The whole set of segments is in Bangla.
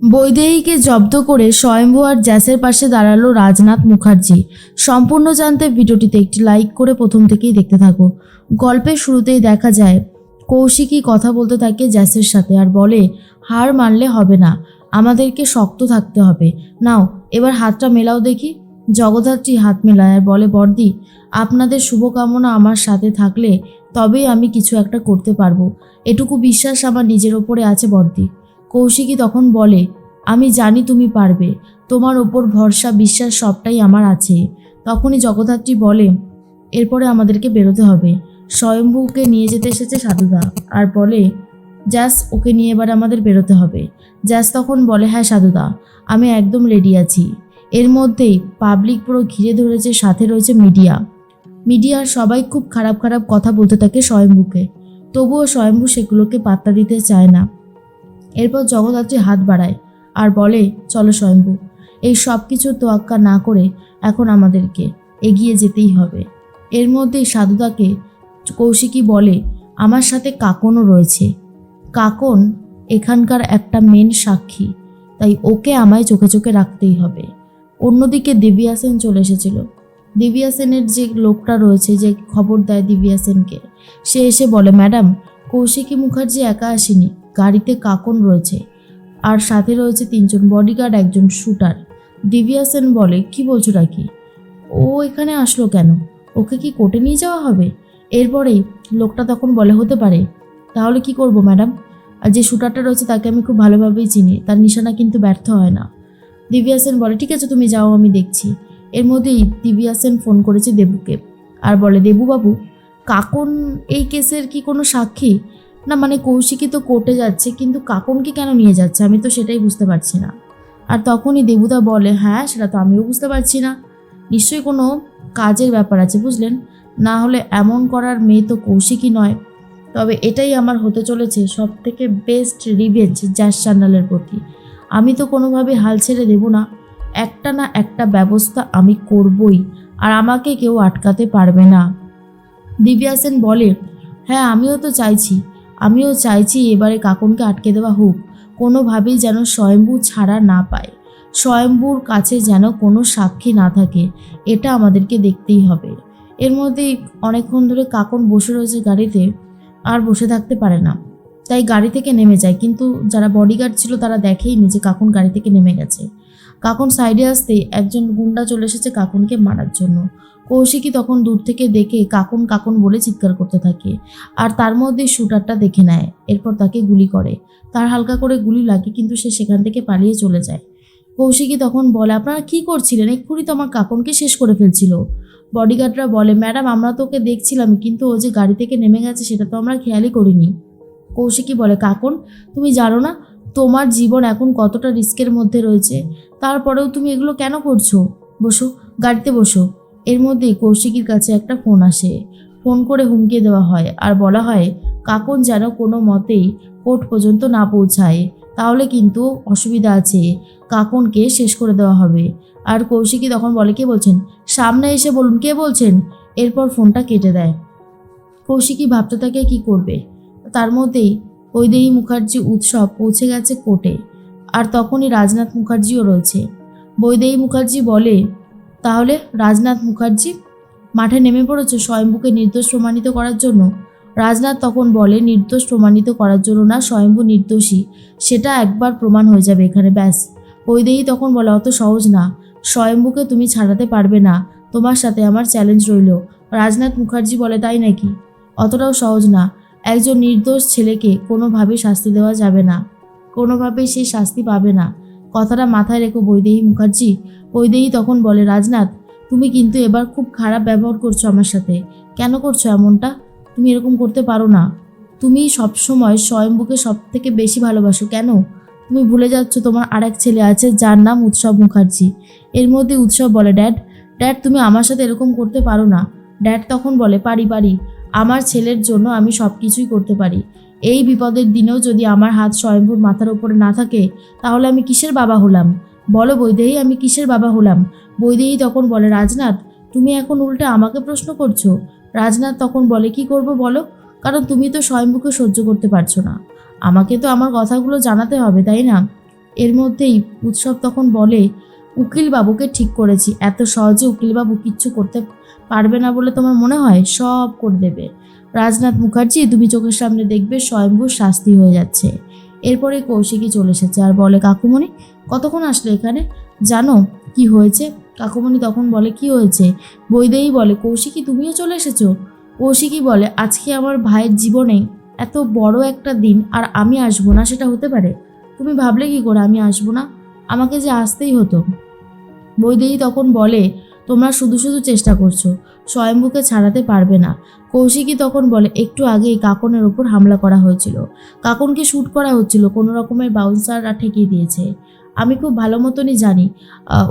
বৈদেহীকে জব্দ করে স্বয়ম্ভু আর জ্যাসের পাশে দাঁড়াল রাজনাথ মুখার্জি। সম্পূর্ণ জানতে ভিডিওটিতে একটি লাইক করে প্রথম থেকেই দেখতে থাকো। গল্পের শুরুতেই দেখা যায় কৌশিকী কথা বলতে থাকে জ্যাসের সাথে আর বলে, হার মানলে হবে না, আমাদেরকে শক্ত থাকতে হবে। নাও, এবার হাতটা মেলাও দেখি। জগদ্ধাত্রী হাত মেলায় আর বলে বর্দি আপনাদের শুভকামনা আমার সাথে থাকলে তবেই আমি কিছু একটা করতে পারব। এটুকু বিশ্বাস আমার নিজের ওপরে আছে বর্দি কৌশিকী তখন বলে, আমি জানি তুমি পারবে। তোমার ওপর ভরসা, বিশ্বাস সবটাই আমার আছে। তখনই জগদ্ধাত্রী বলে, এরপরে আমাদেরকে বেরোতে হবে। স্বয়ম্ভুকে নিয়ে যেতে এসেছে সাধুদা। আর বলে, জ্যাস, ওকে নিয়ে এবার আমাদের বেরোতে হবে। জ্যাস তখন বলে হ্যাঁ সাধুদা, আমি একদম রেডি আছি। এর মধ্যেই পাবলিক পুরো ঘিরে ধরেছে, সাথে রয়েছে মিডিয়া। মিডিয়ার সবাই খুব খারাপ খারাপ কথা বলতে থাকে স্বয়ম্ভুকে। তবুও স্বয়ম্ভু সেগুলোকে পাত্তা দিতে চায় না। এরপর জগদ্ধাত্রী হাত বাড়ায় আর বলে, চলো স্বয়ম্ভু, এই সব কিছুর তোয়াক্কা না করে এখন আমাদেরকে এগিয়ে যেতেই হবে এর মধ্যেই সাধুদাকে কৌশিকী বলে, আমার সাথে কাকনও রয়েছে। কাকন এখানকার একটা মেন সাক্ষী, তাই ওকে আমায় চোখে চোখে রাখতেই হবে অন্যদিকে দিব্যা সেন চলে এসেছিল। দিব্যা সেনের যে লোকটা রয়েছে, যে খবর দেয় দিব্যা সেনকে সে এসে বলে, ম্যাডাম, কৌশিকী মুখার্জি একা আসেনি। গাড়িতে কাকন রয়েছে। আর সাথে রয়েছে তিনজন বডিগার্ড একজন শুটার দিব্যা সেন বলে, কি বলছো নাকি ও এখানে আসলো কেন? ওকে কি কোর্টে নিয়ে যাওয়া হবে? এরপরেই লোকটা তখন বলে, হতে পারে। তাহলে কি করব, ম্যাডাম? আর যে শুটারটা রয়েছে তাকে আমি খুব ভালোভাবেই চিনি। তার নিশানা কিন্তু ব্যর্থ হয় না। দিব্যা সেন বলে, ঠিক আছে, তুমি যাও, আমি দেখছি। এর মধ্যেই দিব্যা সেন ফোন করেছে দেবুকে। আর বলে দেবুবাবু কাকন এই কেসের কি কোনো সাক্ষী? না মানে কৌশিকী তো কোর্টে যাচ্ছে, কিন্তু কাকনকে কেন নিয়ে যাচ্ছে? আমি তো সেটাই বুঝতে পারছি না। আর তখনই দেবুদা বলে হ্যাঁ সেটা তো আমিও বুঝতে পারছি না। নিশ্চয়ই কোনো কাজের ব্যাপার আছে, বুঝলেন? না হলে এমন করার মেয়ে তো কৌশিকী নয়। তবে এটাই আমার হতে চলেছে সব থেকে বেস্ট রিভেঞ্জ জ্যাস চ্যান্ডালের প্রতি। আমি তো কোনোভাবে হাল ছেড়ে দেব না। একটা না একটা ব্যবস্থা আমি করবই, আর আমাকে কেউ আটকাতে পারবে না। দিব্যা সেন বলে হ্যাঁ আমিও তো চাইছি। আমিও চাইছি এবারে কাকনকে আটকে দেওয়া হোক, কোনোভাবেই যেন স্বয়ম্ভু ছাড়া না পায়। স্বয়ম্ভুর কাছে যেন কোনো সাক্ষী না থাকে, এটা আমাদেরকে দেখতেই হবে। এর মধ্যেই অনেকক্ষণ ধরে কাকন বসে রয়েছে গাড়িতে, আর বসে থাকতে পারে না। তাই গাড়ি থেকে নেমে যায়। কিন্তু যারা বডিগার্ড ছিল তারা দেখেইনি যে কাকুন গাড়ি থেকে নেমে গেছে। কাকুন সাইডে আসতেই একজন গুন্ডা চলে এসেছে কাকুনকে মারার জন্য। কৌশিকী তখন দূর থেকে দেখে কাকুন কাকুন বলে চিৎকার করতে থাকে আর তার মধ্যে শুটারটা দেখে নেয়, এরপর তাকে গুলি করে। তার হালকা করে গুলি লাগে কিন্তু সে সেখান থেকে পালিয়ে চলে যায়। কৌশিকী তখন বলে, আপনারা কি করছিলেন? এক্ষুনি তো আমার কাকুনকে শেষ করে ফেলছিল। বডিগার্ডরা বলে, ম্যাডাম, আমরা তো ওকে দেখছিলাম কিন্তু ও যে গাড়ি থেকে নেমে গেছে সেটা তো আমরা খেয়ালই করিনি। কৌশিকী বলে, কাকুন, তুমি জানো না তোমার জীবন এখন কতটা রিস্কের মধ্যে রয়েছে? তারপরেও তুমি এগুলো কেন করছ? বসো, গাড়িতে বসো। এর মধ্যেই কৌশিকীর কাছে একটা ফোন আসে। ফোন করে হুমকি দেওয়া হয় আর বলা হয়, কাকুন যেন কোনো মতেই কোর্ট পর্যন্ত না পৌঁছায়, তাহলে কিন্তু অসুবিধা আছে, কাকনকে শেষ করে দেওয়া হবে। আর কৌশিকী তখন বলে, কে বলছেন? সামনে এসে বলুন, কে বলছেন? এরপর ফোনটা কেটে দেয়। কৌশিকী ভাবতে থাকে, কি করবে? তার মধ্যেই বৈদেহী মুখার্জি উৎসব পৌঁছে গেছে কোর্টে। আর তখনই রাজনাথ মুখার্জিও রয়েছে। বৈদেহী মুখার্জি বলে, তাহলে রাজনাথ মুখার্জি, মাঠে নেমে পড়েছে স্বয়ম্ভুকে নির্দোষ প্রমাণিত করার জন্য? রাজনাথ তখন বলে, নির্দোষ প্রমাণিত করার জন্য না, স্বয়ম্ভু নির্দোষী। সেটা একবার প্রমাণ হয়ে যাবে এখানে, ব্যাস। বৈদেহী তখন বলে, অত সহজ না। স্বয়ম্ভুকে তুমি ছাড়াতে পারবে না। তোমার সাথে আমার চ্যালেঞ্জ রইল। রাজনাথ মুখার্জি বলে, তাই নাকি? অতটাও সহজ না। একজন নির্দোষ ছেলেকে কোনোভাবেই শাস্তি দেওয়া যাবে না। কোনোভাবেই সে শাস্তি পাবে না। কথাটা মাথায় রেখো বৈদেহী মুখার্জি। বৈদেহী তখন বলে, রাজনাথ, তুমি কিন্তু এবার খুব খারাপ ব্যবহার করছ আমার সাথে। কেন করছ এমনটা? তুমি এরকম করতে পারো না। তুমি সবসময় স্বয়ম্ভুকে সব থেকে বেশি ভালোবাসো। কেন? তুমি ভুলে যাচ্ছ তোমার আরেক ছেলে আছে, যার নাম উৎসব মুখার্জি। এর মধ্যে উৎসব বলে, ড্যাড ড্যাড, তুমি আমার সাথে এরকম করতে পারো না। ড্যাড তখন বলে, পারি পারি। আমার ছেলের জন্য আমি সব কিছুই করতে পারি। এই বিপদের দিনেও যদি আমার হাত স্বয়ম্ভুর মাথার ওপরে না থাকে, তাহলে আমি কিসের বাবা হলাম? বলো বৈদেহী, আমি কিসের বাবা হলাম? বৈদেহী তখন বলে, রাজনাথ, তুমি এখন উল্টে আমাকে প্রশ্ন করছ? রাজনাথ তখন বলে, কি করব বলো? কারণ তুমি তো স্বয়ম্ভুকে সহ্য করতে পারছ না। আমাকে তো আমার কথাগুলো জানাতে হবে, তাই না? এর মধ্যেই উৎসব তখন বলে উকিল বাবুকে ঠিক করেছি। এত সহজে উকিল বাবু কিচ্ছু করতে পারবে না বলে তোমার মনে হয়? সব করে দেবে। রাজনাথ মুখার্জি তুমি চোখের সামনে দেখবে স্বয়ম্ভূর শাস্তি হয়ে যাচ্ছে। এরপরে কৌশিকী চলে এসেছে আর বলে, কাকুমণি, কতক্ষণ আসলে এখানে? জানো কি হয়েছে? কাকুমণি তখন বলে, কি হয়েছে? বৈদেই বলে, কৌশিকী, তুমিও চলে এসেছ? কৌশিকী বলে, আজকে আমার ভাইয়ের জীবনে এত বড় একটা দিন আর আমি আসব না, সেটা হতে পারে? তুমি ভাবলে কি করে আমি আসব না? আমাকে যে আসতেই হতো। বৈদেহী তখন বলে, তোমরা শুধু শুধু চেষ্টা করছ, স্বয়ম্ভুকে ছাড়াতে পারবে না। কৌশিকী তখন বলে, একটু আগেই কাকনের ওপর হামলা করা হয়েছিল। কাকনকে শ্যুট করা হচ্ছিল, কোনো রকমের বাউন্সাররা ঠেকিয়ে দিয়েছে। আমি খুব ভালো মতনই জানি।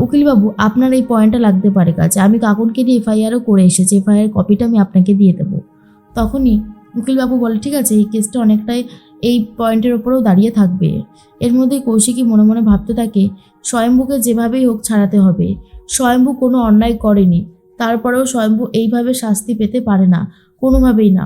উকিলবাবু, আপনার এই পয়েন্টটা লাগতে পারে কাছে আমি কাকনকে নিয়ে এফআইআরও করে এসেছি, এফআইআর কপিটা আমি আপনাকে দিয়ে দেবো। তখনই উকিলবাবু বলে, ঠিক আছে, এই কেসটা অনেকটাই এই পয়েন্টের ওপরেও দাঁড়িয়ে থাকবে। এর মধ্যে কৌশিকী মনে মনে ভাবতে থাকে, স্বয়ম্ভুকে যেভাবেই হোক ছাড়াতে হবে। স্বয়ম্ভু কোনো অন্যায় করেনি, তারপরেও স্বয়ম্ভু এইভাবে শাস্তি পেতে পারে না, কোনোভাবেই না।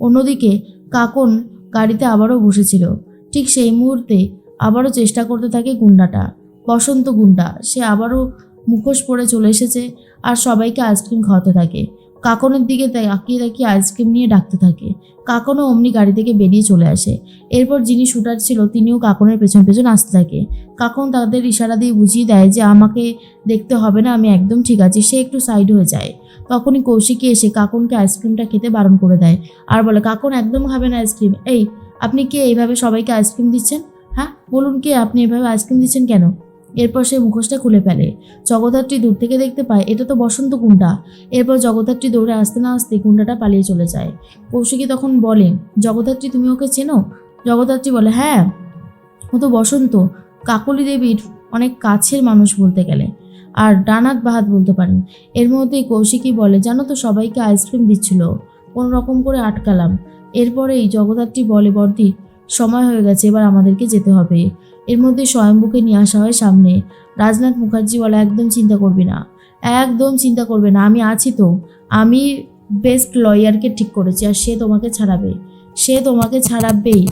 অন্যদিকে কাকন গাড়িতে আবারও বসেছিল। ঠিক সেই মুহূর্তে আবারও চেষ্টা করতে থাকে গুন্ডাটা। বসন্ত গুন্ডা, সে আবারও মুখোশ পরে চলে এসেছে আর সবাইকে আইসক্রিম খাওয়াতে থাকে। কাকনের দিকে তাকিয়ে তাকিয়ে আইসক্রিম নিয়ে ডাকতে থাকে। কাকনও অমনি গাড়ি থেকে বেরিয়ে চলে আসে। এরপর যিনি শুটার ছিল, তিনিও কাকনের পেছন পেছন আসতে থাকে। কাকন তাদের ইশারা দিয়ে বুঝিয়ে দেয় যে, আমাকে দেখতে হবে না, আমি একদম ঠিক আছি। সে একটু সাইড হয়ে যায়। তখনই কৌশিকী এসে কাকনকে আইসক্রিমটা খেতে বারণ করে দেয় আর বলে, কাকন একদম খাবে না আইসক্রিম এই, আপনি কে? এইভাবে সবাইকে আইসক্রিম দিচ্ছেন? হ্যাঁ বলুন কে আপনি এভাবে আইসক্রিম দিচ্ছেন কেন? এরপর সে মুখোশটা খুলে ফেলে। জগদ্ধাত্রী দূর থেকে দেখতে পায়, এটা তো বসন্ত গুন্ডা এরপর জগদ্ধাত্রী দৌড়ে আসতে না আসতে গুন্ডাটা পালিয়ে চলে যায়। কৌশিকী তখন বলে, জগদ্ধাত্রী, তুমি ওকে চেনো? জগদ্ধাত্রী বলে হ্যাঁ ও তো বসন্ত। কাকলি দেবীর অনেক কাছের মানুষ বলতে গেলে। আর ডানাত বাহাত বলতে পারেন। এর মধ্যেই কৌশিকী বলে, জানো তো, সবাইকে আইসক্রিম দিচ্ছিল। কোনো রকম করে আটকালাম। এরপরেই জগদ্ধাত্রী বলে, বর্দি, সময় হয়ে গেছে, এবার আমাদেরকে যেতে হবে। এর মধ্যে স্বয়ম্ভুকে নিয়ে আসা হয় সামনে। রাজনাথ মুখার্জি বলে, একদম চিন্তা করবি না। একদম চিন্তা করবে না। আমি আছি তো। আমি বেস্ট লয়ারকে ঠিক করেছি আর সে তোমাকে ছাড়াবে। সে তোমাকে ছাড়াবেই।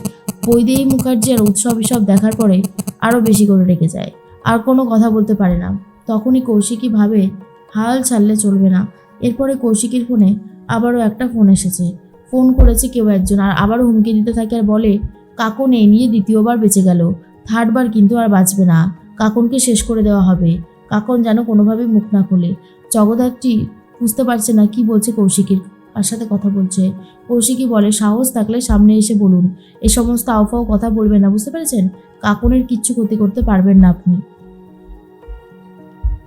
বৈদেহী মুখার্জি আর উৎসব এসব দেখার পরে আরও বেশি করে রেখে যায়। আর কোনো কথা বলতে পারে না। তখনই কৌশিকী ভাবে, হাল ছাড়লে চলবে না। এরপরে কৌশিকীর ফোনে আবারও একটা ফোন এসেছে। ফোন করেছে কেউ একজন আর আবারও হুমকি দিতে থাকে আর বলে কাকন এই নিয়ে দ্বিতীয়বার বেঁচে গেল। থার্ডবার কিন্তু আর বাঁচবে না। কাকনকে শেষ করে দেওয়া হবে। কাকন যেন কোনোভাবেই মুখ না খোলে। জগদ্ধাত্রী বুঝতে পারছে না কি বলছে কৌশিকের কার সাথে কথা বলছে। কৌশিকী বলে, সাহস থাকলে সামনে এসে বলুন। এ সমস্ত আউফাও কথা বলবেন না, বুঝতে পেরেছেন? কাকনের কিচ্ছু ক্ষতি করতে পারবেন না আপনি।